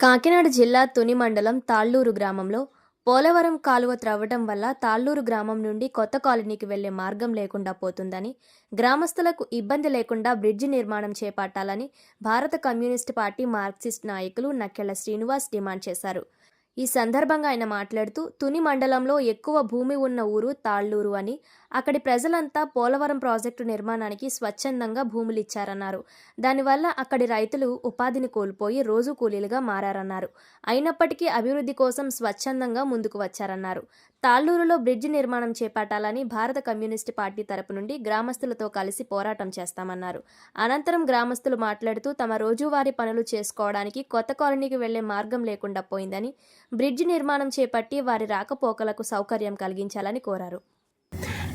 కాకినాడ జిల్లా తుని మండలం తాళ్ళూరు గ్రామంలో పోలవరం కాలువ త్రవ్వటం వల్ల తాళ్ళూరు గ్రామం నుండి కొత్త కాలనీకి వెళ్ళే మార్గం లేకుండా పోతుందని గ్రామస్తులకు ఇబ్బంది లేకుండా బ్రిడ్జి నిర్మాణం చేపట్టాలని భారత కమ్యూనిస్టు పార్టీ మార్క్సిస్ట్ నాయకులు నక్కెళ్ళ శ్రీనివాస్ డిమాండ్ చేశారు. ఈ సందర్భంగా ఆయన మాట్లాడుతూ తుని మండలంలో ఎక్కువ భూమి ఉన్న ఊరు తాళ్ళూరు అని అక్కడి ప్రజలంతా పోలవరం ప్రాజెక్టు నిర్మాణానికి స్వచ్ఛందంగా భూములు ఇచ్చారన్నారు దానివల్ల అక్కడి రైతులు ఉపాధిని కోల్పోయి రోజు కూలీలుగా మారారన్నారు. అయినప్పటికీ అభివృద్ధి కోసం స్వచ్ఛందంగా ముందుకు వచ్చారన్నారు. తాళ్ళూరులో బ్రిడ్జి నిర్మాణం చేపట్టాలని భారత కమ్యూనిస్టు పార్టీ తరపు నుండి గ్రామస్తులతో కలిసి పోరాటం చేస్తామన్నారు. అనంతరం గ్రామస్తులు మాట్లాడుతూ తమ రోజువారీ పనులు చేసుకోవడానికి కొత్త కాలనీకి వెళ్ళే మార్గం లేకుండా పోయిందని బ్రిడ్జ్ నిర్మాణం చేపట్టి వారి రాకపోకలకు సౌకర్యం కలిగించాలని కోరారు.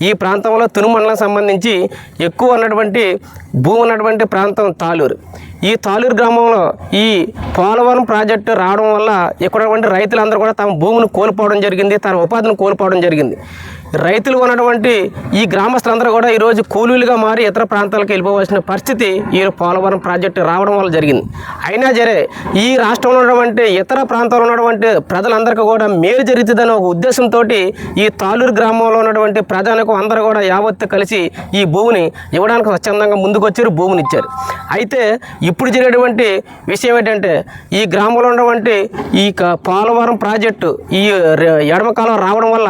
ఈ ప్రాంతంలో తునుమండలం సంబంధించి ఎక్కువ ఉన్నటువంటి భూమి ఉన్నటువంటి ప్రాంతం తాలూరు. ఈ తాలూరు గ్రామంలో ఈ పోలవరం ప్రాజెక్టు రావడం వల్ల ఇక్కడ రైతులందరూ కూడా తమ భూమిని కోల్పోవడం జరిగింది తన ఉపాధిని కోల్పోవడం జరిగింది. రైతులు ఉన్నటువంటి ఈ గ్రామస్తులందరూ కూడా ఈరోజు కూలీలుగా మారి ఇతర ప్రాంతాలకు వెళ్ళిపోవాల్సిన పరిస్థితి ఈ పోలవరం ప్రాజెక్టు రావడం వల్ల జరిగింది. అయినా సరే ఈ రాష్ట్రంలో ఉన్నటువంటి ఇతర ప్రాంతాల్లో ఉన్నటువంటి ప్రజలందరికీ కూడా మేలు జరుగుతుందనే ఒక ఉద్దేశంతో ఈ తాలూరు గ్రామంలో ఉన్నటువంటి ప్రజలకు అందరూ కూడా యావత్తు కలిసి ఈ భూమిని ఇవ్వడానికి స్వచ్ఛందంగా ముందుకొచ్చారు భూమిని ఇచ్చారు. అయితే ఇప్పుడు జరిగేటువంటి విషయం ఏంటంటే ఈ గ్రామంలో ఉన్నటువంటి ఈ పోలవరం ప్రాజెక్టు ఈ ఎడమకాలం రావడం వల్ల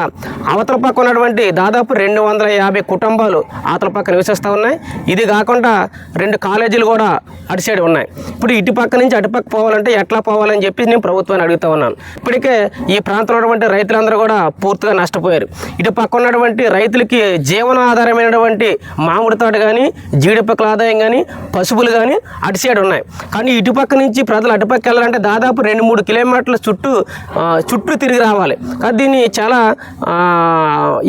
అవతల పక్క ఉన్నటువంటి దాదాపు రెండు వందల యాభై కుటుంబాలు ఆతల పక్క నివసిస్తూ ఉన్నాయి. ఇది కాకుండా రెండు కాలేజీలు కూడా అటు సైడ్ ఉన్నాయి. ఇప్పుడు ఇటు పక్క నుంచి అటు పక్క పోవాలంటే ఎట్లా పోవాలని చెప్పి నేను ప్రభుత్వాన్ని అడుగుతా ఉన్నాను. ఇప్పటికే ఈ ప్రాంతంలో ఉన్నటువంటి రైతులందరూ కూడా పూర్తిగా నష్టపోయారు. ఇటు పక్క ఉన్నటువంటి రైతులకి జీవన ఆధారమైనటువంటి మామిడి తోట కానీ జీడిపక్కల ఆదాయం కానీ పశువులు కానీ అటు సైడ్ ఉన్నాయి. కానీ ఇటు పక్క నుంచి ప్రజలు అటుపక్క వెళ్ళాలంటే దాదాపు రెండు మూడు కిలోమీటర్ల చుట్టూ చుట్టూ తిరిగి రావాలి. కానీ దీన్ని చాలా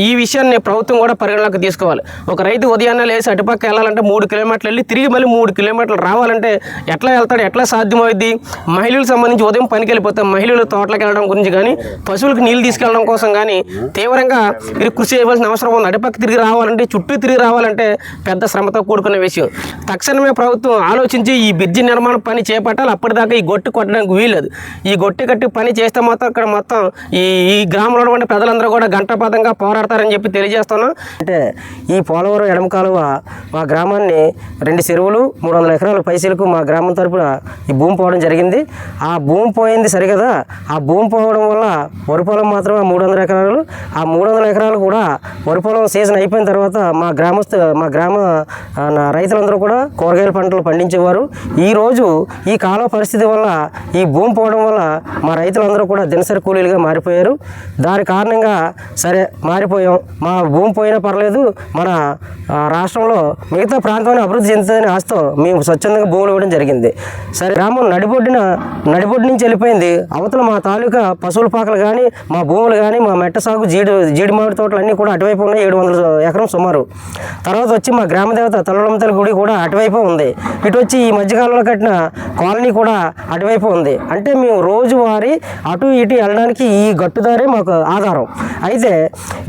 ఈ విషయాన్ని ప్రభుత్వం కూడా పరిగణలోకి తీసుకోవాలి. ఒక రైతు ఉదయాన్నే లేచి అటుపక్క వెళ్ళాలంటే మూడు కిలోమీటర్లు వెళ్ళి తిరిగి మళ్ళీ మూడు కిలోమీటర్లు రావాలంటే ఎట్లా వెళ్తాడు ఎట్లా సాధ్యమవుద్ది? మహిళలకు సంబంధించి ఉదయం పనికి వెళ్ళిపోతాం మహిళలు తోటలకు వెళ్ళడం గురించి కానీ పశువులకు నీళ్ళు తీసుకెళ్ళడం కోసం కానీ తీవ్రంగా మీరు కృషి చేయవలసిన అవసరం ఉంది. అటుపక్క తిరిగి రావాలంటే చుట్టూ తిరిగి రావాలంటే పెద్ద శ్రమతో కూడుకున్న విషయం. తక్షణమే ప్రభుత్వం ఆలోచించి ఈ బ్రిడ్జి నిర్మాణ పని చేపట్టాలి. అప్పటిదాకా ఈ గొట్టు కొట్టడానికి వీల్లేదు. ఈ గొట్టి కట్టి పని చేస్తే మాత్రం ఇక్కడ మొత్తం ఈ ఈ గ్రామంలో ఉన్న ప్రజలందరూ కూడా గంటపాతంగా పోరాడతారని చెప్పి తెలియజేస్తున్నాం అంటే ఈ పోలవరం ఎడమ కాలువ మా గ్రామాన్ని రెండు చెరువులు మూడు వందల ఎకరాల పైసలకు మా గ్రామం తరపున ఈ భూమి పోవడం జరిగింది. ఆ భూమి పోయింది సరికదా ఆ భూమి పోవడం వల్ల వరి పొలం మాత్రం మూడు వందల ఎకరాలు. ఆ మూడు వందల ఎకరాలు కూడా వరి పొలం సీజన్ అయిపోయిన తర్వాత మా గ్రామస్తు మా గ్రామ నా రైతులందరూ కూడా కూరగాయల పంటలు పండించేవారు. ఈరోజు ఈ కాలువ పరిస్థితి వల్ల ఈ భూమి పోవడం వల్ల మా రైతులందరూ కూడా దినసరి కూలీలుగా మారిపోయారు. దాని కారణంగా సరే మారి మారిపోయాం. మా భూమి పోయినా పర్లేదు మన రాష్ట్రంలో మిగతా ప్రాంతాన్ని అభివృద్ధి చెందుతుందని ఆశతో మేము స్వచ్ఛందంగా భూములు ఇవ్వడం జరిగింది. సరే గ్రామం నడిబొడ్డిన నడిబొడ్డు నుంచి వెళ్ళిపోయింది. అవతల మా తాలూకా పశువుల పాకలు కానీ మా భూములు కానీ మా మెట్ట సాగు జీడి జీడి మామిడి తోటలు అన్నీ కూడా అటువైపు ఉన్నాయి. ఏడు వందల ఎకరం సుమారు. తర్వాత వచ్చి మా గ్రామ దేవత తల్లులమ్మతల గుడి కూడా అటువైపు ఉంది. ఇటు వచ్చి ఈ మధ్యకాలంలో కట్టిన కాలనీ కూడా అటువైపు ఉంది. అంటే మేము రోజువారీ అటు ఇటు వెళ్ళడానికి ఈ గట్టుదారే మాకు ఆధారం. అయితే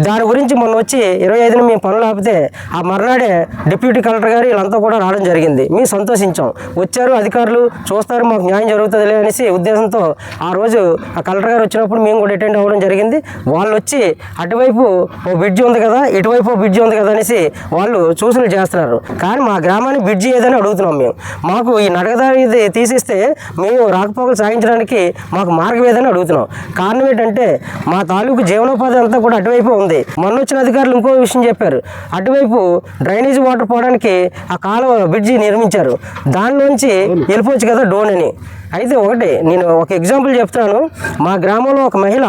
దాని గురించి మొన్న వచ్చి ఇరవై ఐదున మేము పనులు ఆపితే ఆ మర్నాడే డిప్యూటీ కలెక్టర్ గారు వీళ్ళంతా కూడా రావడం జరిగింది. మేము సంతోషించాం. వచ్చారు అధికారులు చూస్తారు మాకు న్యాయం జరుగుతుందిలే అనేసి ఉద్దేశంతో ఆ రోజు ఆ కలెక్టర్ గారు వచ్చినప్పుడు మేము కూడా అటెండ్ అవ్వడం జరిగింది. వాళ్ళు వచ్చి అటువైపు ఓ బ్రిడ్జి ఉంది కదా ఇటువైపు ఓ బ్రిడ్జి ఉంది కదా అనేసి వాళ్ళు సూచనలు చేస్తున్నారు. కానీ మా గ్రామానికి బ్రిడ్జి ఏదని అడుగుతున్నాం మేము. మాకు ఈ నడకదారి ఇది తీసిస్తే మేము రాకపోకలు సాగించడానికి మాకు మార్గం ఏదని అడుగుతున్నాం. కారణం ఏంటంటే మా తాలూకు జీవనోపాధి అంతా కూడా అటువైపు ఉంది. మొన్న వచ్చిన అధికారులు ఇంకో విషయం చెప్పారు. అటువైపు డ్రైనేజ్ వాటర్ పోవడానికి ఆ కాలువ బ్రిడ్జి నిర్మించారు. దానిలోంచి వెళ్ళిపోవచ్చు కదా డోన్ అని. అయితే ఒకటి నేను ఒక ఎగ్జాంపుల్ చెప్తాను. మా గ్రామంలో ఒక మహిళ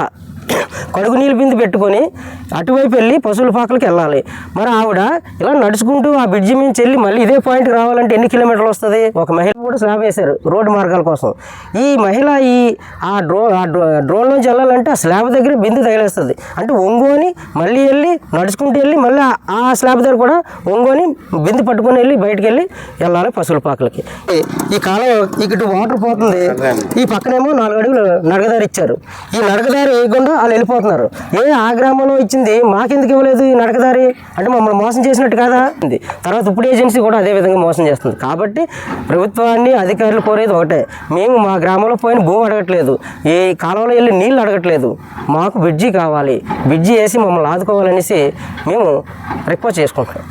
కడుగు నీళ్ళు బిందు పెట్టుకొని అటువైపు వెళ్ళి పశువుల పాకలకి వెళ్ళాలి. మరి ఆవిడ ఇలా నడుచుకుంటూ ఆ బ్రిడ్జి మీద వెళ్ళి మళ్ళీ ఇదే పాయింట్కి రావాలంటే ఎన్ని కిలోమీటర్లు వస్తుంది? ఒక మహిళ కూడా స్లాబ్ వేశారు రోడ్డు మార్గాల కోసం. ఈ మహిళ ఈ ఆ డ్రో ఆ డ్రోన్ నుంచి వెళ్ళాలంటే ఆ స్లాబ్ దగ్గర బిందు తగిలేస్తుంది. అంటే ఒంగోని మళ్ళీ వెళ్ళి నడుచుకుంటూ వెళ్ళి మళ్ళీ ఆ- స్లాబ్ దగ్గర కూడా ఒంగోని బిందు పట్టుకొని వెళ్ళి బయటికి వెళ్ళి వెళ్ళాలి పశువుల పాకలకి. ఈ- కాలం ఇటు వాటర్ పోతుంది. ఈ పక్కనేమో నాలుగు అడుగులు నడకదారి ఇచ్చారు. ఈ నడకదారి వేయకుండా వాళ్ళు వెళ్ళిపోతున్నారు. ఏ ఆ గ్రామంలో ఇచ్చింది మాకెందుకు ఇవ్వలేదు ఈ నడకదారి? అంటే మమ్మల్ని మోసం చేసినట్టు కదా? ఉంది తర్వాత ఇప్పుడు ఏజెన్సీ కూడా అదే విధంగా మోసం చేస్తుంది. కాబట్టి ప్రభుత్వాన్ని అధికారులు కోరేది ఒకటే. మేము మా గ్రామంలో పోయిన భూమి అడగట్లేదు. ఏ కాలంలో వెళ్ళి నీళ్ళు అడగట్లేదు. మాకు బ్రిడ్జి కావాలి. బ్రిడ్జి వేసి మమ్మల్ని ఆదుకోవాలనేసి మేము రిక్వెస్ట్ చేసుకుంటున్నాం.